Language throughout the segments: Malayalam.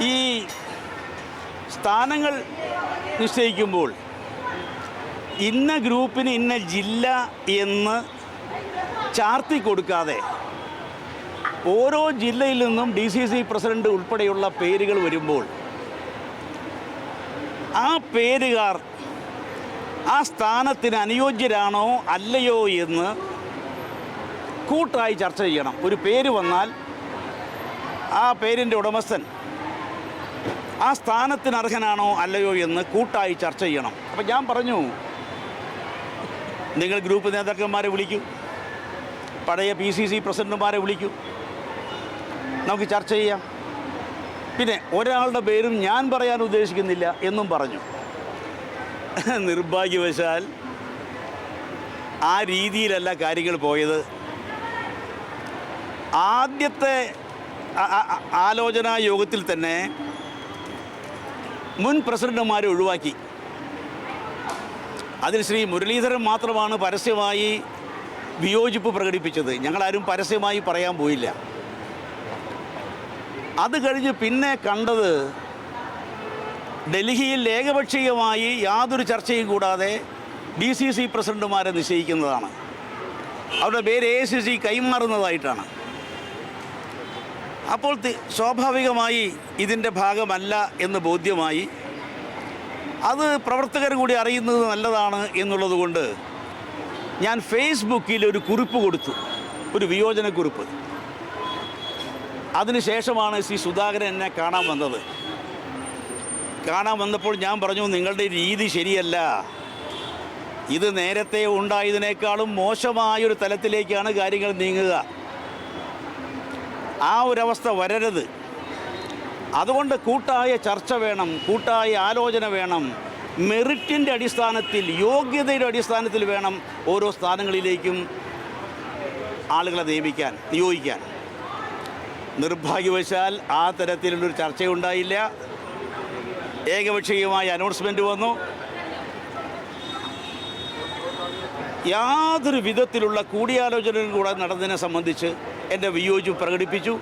ഈ സ്ഥാനങ്ങൾ നിശ്ചയിക്കുമ്പോൾ ഇന്ന ഗ്രൂപ്പിന് ഇന്ന ജില്ല എന്ന് ചാർത്തി കൊടുക്കാതെ ഓരോ ജില്ലയിൽ നിന്നും ഡി സി സി പ്രസിഡന്റ് ഉൾപ്പെടെയുള്ള പേരുകൾ വരുമ്പോൾ ആ പേരുകാർ ആ സ്ഥാനത്തിന് അനുയോജ്യരാണോ അല്ലയോ എന്ന് കൂട്ടായി ചർച്ച ചെയ്യണം. ഒരു പേര് വന്നാൽ ആ പേരിന്റെ ഉടമസ്ഥൻ ആ സ്ഥാനത്തിന് അർഹനാണോ അല്ലയോ എന്ന് കൂട്ടായി ചർച്ച ചെയ്യണം. അപ്പം ഞാൻ പറഞ്ഞു നിങ്ങൾ ഗ്രൂപ്പ് നേതാക്കന്മാരെ വിളിക്കൂ. പഴയ പി സി സി പ്രസിഡന്റുമാരെ വിളിക്കൂ. നമുക്ക് ചർച്ച ചെയ്യാം. പിന്നെ ഒരാളുടെ പേരും ഞാൻ പറയാൻ ഉദ്ദേശിക്കുന്നില്ല എന്നും പറഞ്ഞു. നിർഭാഗ്യവശാൽ ആ രീതിയിലല്ല കാര്യങ്ങൾ പോയത്. ആദ്യത്തെ ആലോചനാ യോഗത്തിൽ തന്നെ മുൻ പ്രസിഡന്റുമാരെ ഒഴിവാക്കി. അതിൽ ശ്രീ മുരളീധരൻ മാത്രമാണ് പരസ്യമായി വിയോജിപ്പ് പ്രകടിപ്പിച്ചത്. ഞങ്ങളാരും പരസ്യമായി പറയാൻ പോയില്ല. അത് കഴിഞ്ഞ് പിന്നെ കണ്ടത് ഡൽഹിയിൽ ഏകപക്ഷീയമായി യാതൊരു ചർച്ചയും കൂടാതെ ഡി സി സി പ്രസിഡന്റുമാരെ നിശ്ചയിക്കുന്നതാണ്. അവരുടെ പേര് എ സി സി കൈമാറുന്നതായിട്ടാണ്. അപ്പോൾ സ്വാഭാവികമായി ഇതിന്റെ ഭാഗമല്ല എന്ന് ബോധ്യമായി അത് പ്രവർത്തകർ കൂടി അറിയുന്നത് നല്ലതാണ് എന്നുള്ളതുകൊണ്ട് ഞാൻ ഫേസ്ബുക്കിൽ ഒരു കുറിപ്പ് കൊടുത്തു ഒരു വിയോജനക്കുറിപ്പ് അതിനുശേഷമാണ് ശ്രീ സുധാകരൻ എന്നെ കാണാൻ വന്നത്. കാണാൻ വന്നപ്പോൾ ഞാൻ പറഞ്ഞു നിങ്ങളുടെ രീതി ശരിയല്ല. ഇത് നേരത്തെ ഉണ്ടായതിനേക്കാളും മോശമായൊരു തലത്തിലേക്കാണ് കാര്യങ്ങൾ നീങ്ങുക. ആ ഒരവസ്ഥ വരരുത്. അതുകൊണ്ട് കൂട്ടായ ചർച്ച വേണം കൂട്ടായ ആലോചന വേണം. മെറിറ്റിന്റെ അടിസ്ഥാനത്തിൽ യോഗ്യതയുടെ അടിസ്ഥാനത്തിൽ വേണം ഓരോ സ്ഥാനങ്ങളിലേക്കും ആളുകളെ നിയമിക്കാൻ നിയോഗിക്കാൻ. നിർഭാഗ്യവശാൽ ആ തരത്തിലുള്ളൊരു ചർച്ചയുണ്ടായില്ല. ഏകപക്ഷീയമായ അനൗൺസ്മെന്റ് വന്നു. യാതൊരു വിധത്തിലുള്ള കൂടിയാലോചനയും കൂടെ നടന്നതിനെ സംബന്ധിച്ച് എന്റെ വിയോജിപ്പ് പ്രകടിപ്പിച്ചു.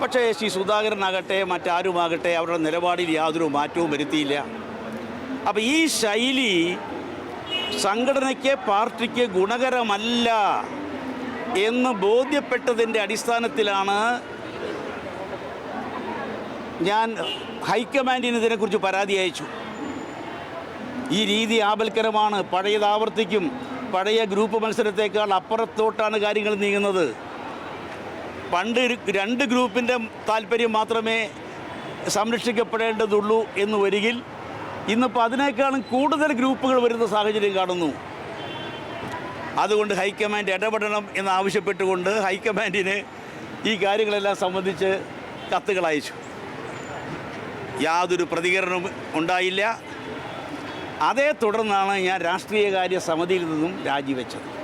പക്ഷേ ശ്രീ സുധാകരനാകട്ടെ മറ്റാരുമാകട്ടെ അവരുടെ നിലപാടിൽ യാതൊരു മാറ്റവും വരുത്തിയില്ല. അപ്പോൾ ഈ ശൈലി സംഘടനയ്ക്ക് പാർട്ടിക്ക് ഗുണകരമല്ല എന്ന് ബോധ്യപ്പെട്ടതിന്റെ അടിസ്ഥാനത്തിലാണ് ഞാൻ ഹൈക്കമാൻഡിന് ഇതിനെക്കുറിച്ച് പരാതി അയച്ചു. ഈ രീതി ആപൽക്കരമാണ്. പഴയത് ആവർത്തിക്കും പഴയ ഗ്രൂപ്പ് മത്സരത്തേക്കാൾ അപ്പുറത്തോട്ടാണ് കാര്യങ്ങൾ നീങ്ങുന്നത്. പണ്ട് രണ്ട് ഗ്രൂപ്പിന്റെ താല്പര്യം മാത്രമേ സംരക്ഷിക്കപ്പെടേണ്ടതുള്ളൂ എന്ന് വരികിൽ ഇന്നിപ്പോൾ അതിനേക്കാളും കൂടുതൽ ഗ്രൂപ്പുകൾ വരുന്ന സാഹചര്യം കാണുന്നു. അതുകൊണ്ട് ഹൈക്കമാൻഡ് ഇടപെടണം എന്നാവശ്യപ്പെട്ടുകൊണ്ട് ഹൈക്കമാൻഡിന് ഈ കാര്യങ്ങളെല്ലാം സംബന്ധിച്ച് കത്തുകൾ അയച്ചു. യാതൊരു പ്രതികരണവും ഉണ്ടായില്ല. അതേ തുടർന്നാണ് ഞാൻ രാഷ്ട്രീയകാര്യ സമിതിയിൽ നിന്നും രാജിവെച്ചത്.